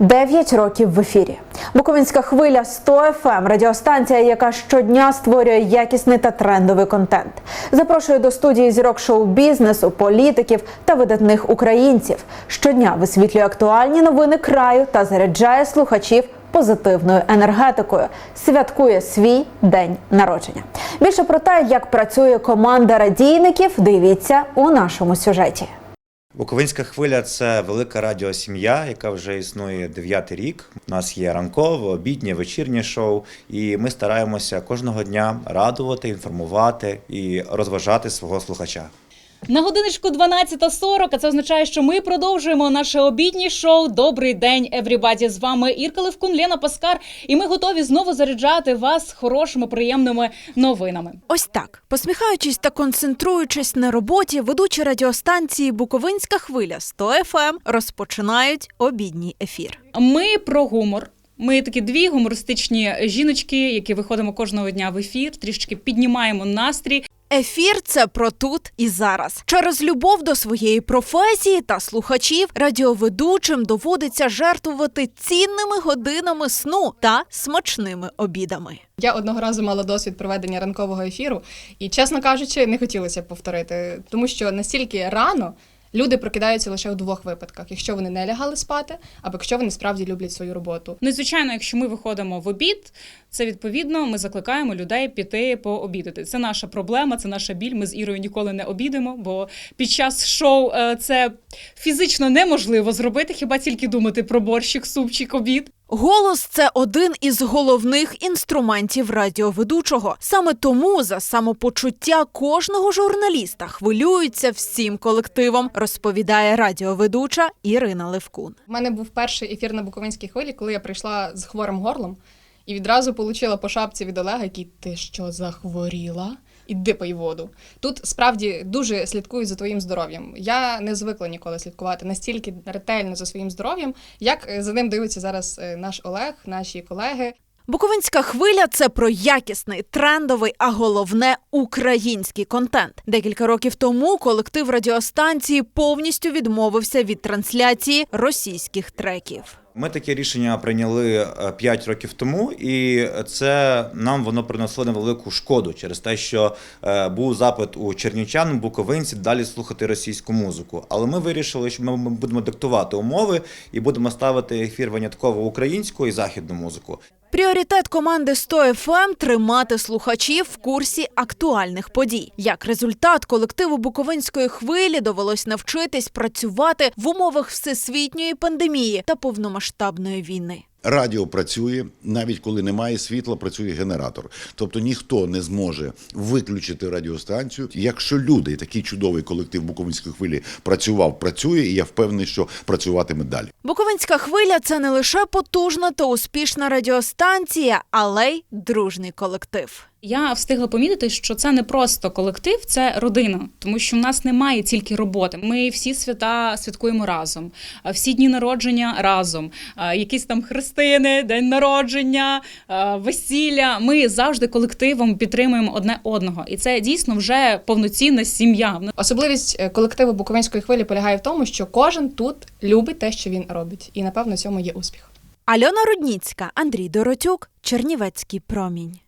Дев'ять років в ефірі. Буковинська хвиля 100 FM – радіостанція, яка щодня створює якісний та трендовий контент. Запрошує до студії зірок шоу-бізнесу, політиків та видатних українців. Щодня висвітлює актуальні новини краю та заряджає слухачів позитивною енергетикою. Святкує свій день народження. Більше про те, як працює команда радійників, дивіться у нашому сюжеті. Буковинська хвиля це велика радіосім'я, яка вже існує дев'ятий рік. У нас є ранкове, обіднє, вечірнє шоу, і ми стараємося кожного дня радувати, інформувати і розважати свого слухача. На годиночку 12.40, а це означає, що ми продовжуємо наше обіднє шоу. Добрий день, everybody! З вами Ірка Левкун, Лена Паскар, і ми готові знову заряджати вас хорошими, приємними новинами. Ось так, посміхаючись та концентруючись на роботі, ведучі радіостанції Буковинська хвиля 100 FM розпочинають обідній ефір. Ми про гумор. Ми такі дві гумористичні жіночки, які виходимо кожного дня в ефір, трішки піднімаємо настрій. Ефір це про тут і зараз. Через любов до своєї професії та слухачів радіоведучим доводиться жертвувати цінними годинами сну та смачними обідами. Я одного разу мала досвід проведення ранкового ефіру, і, чесно кажучи, не хотілося повторити, тому що настільки рано люди прокидаються лише у двох випадках: якщо вони не лягали спати, або якщо вони справді люблять свою роботу. Ну звичайно, якщо ми виходимо в обід, це відповідно ми закликаємо людей піти пообідати. Це наша проблема, це наша біль. Ми з Ірою ніколи не обідемо, бо під час шоу е, це фізично неможливо зробити, хіба тільки думати про борщик, супчик, обід. Голос це один із головних інструментів радіоведучого. Саме тому за самопочуття кожного журналіста хвилюються всім колективом, розповідає радіоведуча Ірина Левкун. У мене був перший ефір на Буковинській хвилі, коли я прийшла з хворим горлом і відразу отримала по шапці від Олега, який ти що захворіла? Іди пий воду. Тут справді дуже слідкують за твоїм здоров'ям. Я не звикла ніколи слідкувати настільки ретельно за своїм здоров'ям, як е, за ним дивиться зараз е, наш Олег, наші колеги. Буковинська хвиля це про якісний, трендовий, а головне український контент. Декілька років тому колектив радіостанції повністю відмовився від трансляції російських треків. Ми таке рішення прийняли 5 років тому, і це нам воно принесло невелику шкоду через те, що е, був запит у чернівчан, буковинців далі слухати російську музику. Але ми вирішили, що ми будемо диктувати умови і будемо ставити ефір винятково українську і західну музику. Пріоритет команди 100 FM – тримати слухачів в курсі актуальних подій. Як результат, колективу Буковинської хвилі довелось навчитись працювати в умовах всесвітньої пандемії та повномасштабної війни. Радіо працює навіть коли немає світла, працює генератор. Тобто ніхто не зможе виключити радіостанцію. Якщо люди, такий чудовий колектив Буковинської хвилі працював, працює, і я впевнений, що працюватиме далі. Буковинська хвиля це не лише потужна та успішна радіостанція, але й дружний колектив. Я встигла помітити, що це не просто колектив, це родина, тому що в нас немає тільки роботи. Ми всі свята святкуємо разом, а всі дні народження разом, якісь там хрестини, день народження, весілля. Ми завжди колективом підтримуємо одне одного, і це дійсно вже повноцінна сім'я. Особливість е, колективу Буковинської хвилі полягає в тому, що кожен тут любить те, що він робить, і напевно в цьому є успіх. Альона Рудніцька, Андрій Доротюк, Чернівецький промінь.